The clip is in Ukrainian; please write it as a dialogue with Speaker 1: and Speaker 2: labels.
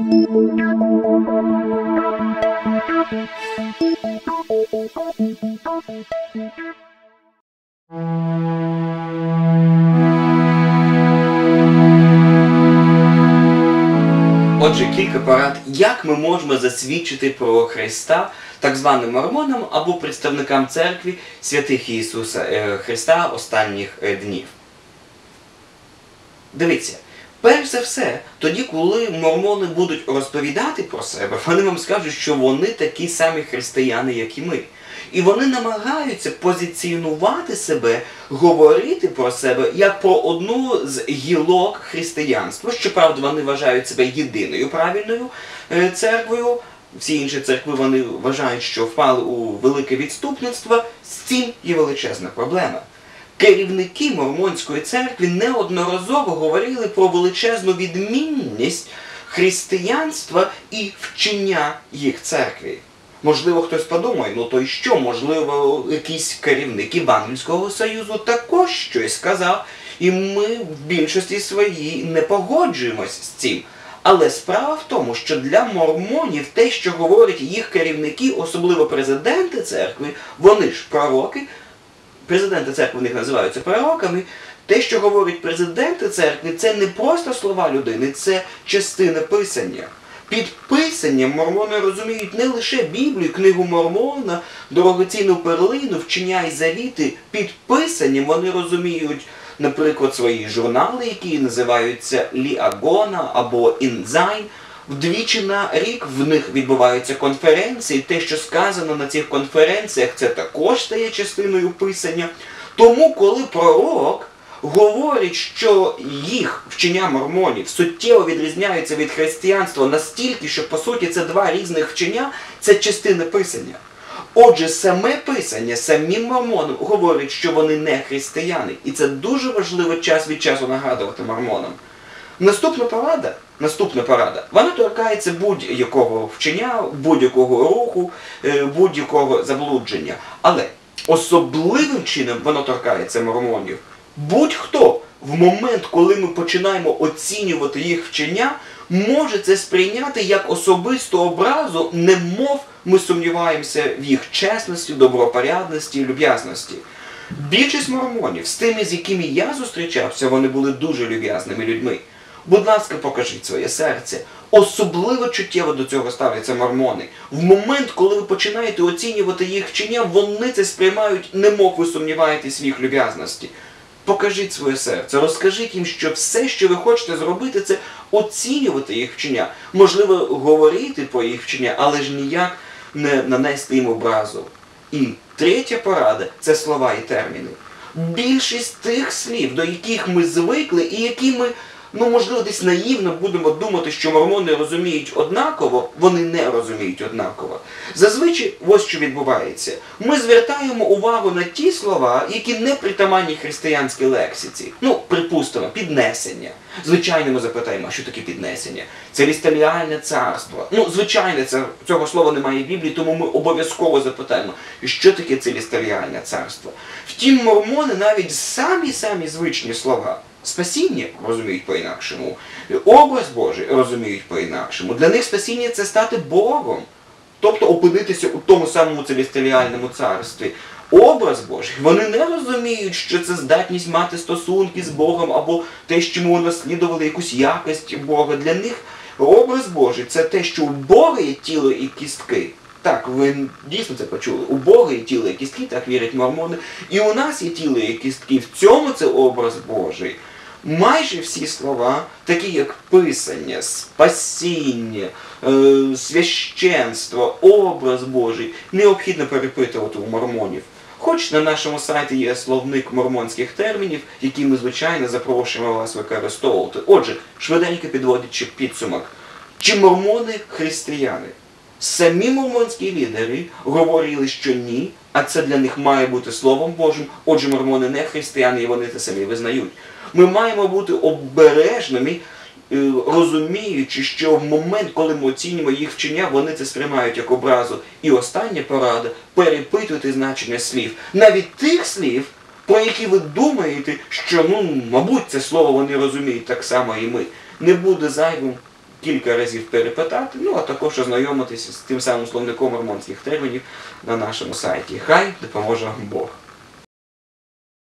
Speaker 1: Отже, кілька порад, як ми можемо засвідчити про Христа так званим мормонам або представникам церкви святих Ісуса е, Христа останніх е, днів. Дивіться, перш за все, тоді, коли мормони будуть розповідати про себе, вони вам скажуть, що вони такі самі християни, як і ми. І вони намагаються позиціонувати себе, говорити про себе як про одну з гілок християнства. Щоправда, вони вважають себе єдиною правильною е, церквою. Всі інші церкви вони вважають, що впали у велике відступництво. З цим є величезна проблема. Керівники Мормонської церкви неодноразово говорили про величезну відмінність християнства і вчення їх церкви. Можливо, хтось подумає, ну то й що, можливо, якийсь керівник Івангельського Союзу також щось сказав, і ми в більшості своїй не погоджуємось з цим. Але справа в тому, що для мормонів те, що говорять їх керівники, особливо президенти церкви, вони ж пророки, президенти церкви в них називаються пророками. Те, що говорять президенти церкви, це не просто слова людини, це частина писання. Під писанням мормони розуміють не лише Біблію, книгу Мормона, дорогоцінну перлину, вчення і завіти. Під писанням вони розуміють, наприклад, свої журнали, які називаються Ліагона або Інзайн. Вдвічі на рік в них відбуваються конференції. Те, що сказано на цих конференціях, це також стає частиною писання. Тому, коли пророк говорить, що їх вчення мормонів суттєво відрізняються від християнства настільки, що по суті це два різних вчення, це частина писання. Отже, саме писання, самі мормони говорять, що вони не християни. І це дуже важливо час від часу нагадувати мормонам. Наступна порада, наступна порада, вона торкається будь-якого вчення, будь-якого руху, е, будь-якого заблудження. Але особливим чином воно торкається мормонів. Будь-хто в момент, коли ми починаємо оцінювати їх вчення, може це сприйняти як особисту образу, немов ми сумніваємося в їх чесності, добропорядності, люб'язності. Більшість мормонів, з тими, з якими я зустрічався, вони були дуже люб'язними людьми. Будь ласка, покажіть своє серце. Особливо чуттєво до цього ставляться мормони. В момент, коли ви починаєте оцінювати їх вчення, вони це сприймають, немов ви сумніваєтесь в їх люб'язності. Покажіть своє серце, розкажіть їм, що все, що ви хочете зробити, це оцінювати їх вчення. Можливо, говорити про їх вчення, але ж ніяк не нанести їм образу. І третя порада це слова і терміни. Більшість тих слів, до яких ми звикли, і які ми, ну можливо, десь наївно будемо думати, що мормони розуміють однаково, вони не розуміють однаково. Зазвичай, ось що відбувається. Ми звертаємо увагу на ті слова, які не притаманні християнській лексиці. Ну, припустимо, піднесення. Звичайно, ми запитаємо, що таке піднесення? Целісталіальне царство. Ну, звичайно, це, цього слова немає в Біблії, тому ми обов'язково запитаємо, що таке целісталіальне царство. Втім, мормони навіть самі-самі звичні слова. Спасіння розуміють по-інакшому, образ Божий розуміють по-інакшому. Для них спасіння це стати Богом, тобто опинитися у тому самому целестеліальному царстві. Образ Божий, вони не розуміють, що це здатність мати стосунки з Богом або те, що ми унаслідували якусь якість Бога. Для них образ Божий це те, що у Бога є тіло і кістки. Так, ви дійсно це почули. У Бога є тіло і кістки, так вірять мормони. І у нас є тіло і кістки. В цьому це образ Божий. Майже всі слова, такі як писання, спасіння, е, священство, образ Божий, необхідно перепитувати у мормонів. Хоч на нашому сайті є словник мормонських термінів, які ми, звичайно, запрошуємо вас використовувати. Отже, швиденько підводячи підсумок. Чи мормони християни? Самі мормонські лідери говорили, що ні, а це для них має бути Словом Божим. Отже, мормони не християни, і вони це самі визнають. Ми маємо бути обережними, е, розуміючи, що в момент, коли ми оцінюємо їх вчення, вони це сприймають як образу. І остання порада перепитувати значення слів. Навіть тих слів, про які ви думаєте, що, ну, мабуть, це слово вони розуміють так само і ми. Не буде зайвим кілька разів перепитати, ну а також ознайомитися з тим самим словником мормонських термінів на нашому сайті. Хай допоможе Бог.